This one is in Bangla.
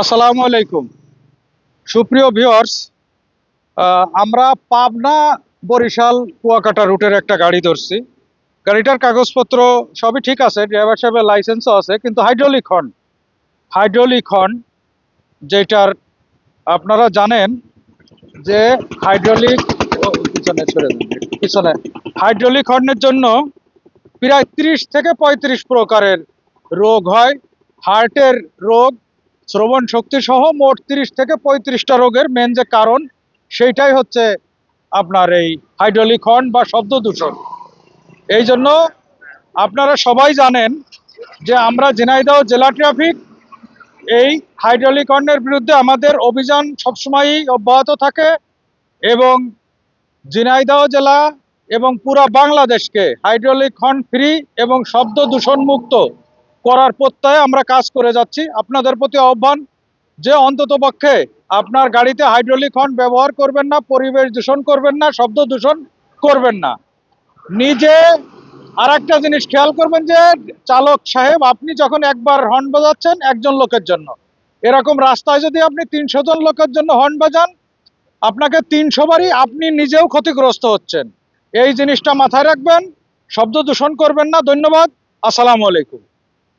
আসসালামু আলাইকুম। সুপ্রিয় ভিউয়ার্স আমরা পাবনা, বরিশাল, কুয়াকাটা রুটের একটা গাড়ি ধরছি। গাড়িটার কাগজপত্র সবই ঠিক আছে ড্রাইভার সাহেবের লাইসেন্সও আছে, কিন্তু হাইড্রোলিক হর্ন হাইড্রোলিক হর্ন যেটার আপনারা জানেন যে হাইড্রোলিক পিছনে ছেড়ে পিছনে। হাইড্রোলিক হর্নের জন্য প্রায় ত্রিশ থেকে পঁয়ত্রিশ প্রকারের রোগ হয়। হার্টের রোগ শ্রবণ শক্তি সহ মোট তিরিশ থেকে পঁয়ত্রিশটা রোগের মেন যে কারণ, সেইটাই হচ্ছে আপনার এই হাইড্রোলিক হর্ন বা শব্দ দূষণ। এই জন্য আপনারা সবাই জানেন যে আমরা ঝিনাইদহ জেলা ট্রাফিক এই হাইড্রোলিক হর্নের বিরুদ্ধে আমাদের অভিযান সবসময়ই অব্যাহত থাকে এবং ঝিনাইদহ জেলা এবং পুরা বাংলাদেশকে হাইড্রোলিক হর্ন ফ্রি এবং শব্দ দূষণ মুক্ত করার প্রত্যয়ে আমরা কাজ করে যাচ্ছি। আপনাদের প্রতি আহ্বান যে অন্তত পক্ষে আপনার গাড়িতে হাইড্রোলিক হর্ন ব্যবহার করবেন না, পরিবেশ দূষণ করবেন না, শব্দ দূষণ করবেন না। নিজে আর একটা জিনিস খেয়াল করবেন যে, চালক সাহেব, আপনি যখন একবার হর্ন বাজাচ্ছেন একজন লোকের জন্য। এরকম রাস্তায় যদি আপনি তিনশো জন লোকের জন্য হর্ন বাজান, আপনাকে তিনশো বারই আপনি নিজেও ক্ষতিগ্রস্ত হচ্ছেন। এই জিনিসটা মাথায় রাখবেন, শব্দ দূষণ করবেন না। ধন্যবাদ। আসসালামু আলাইকুম।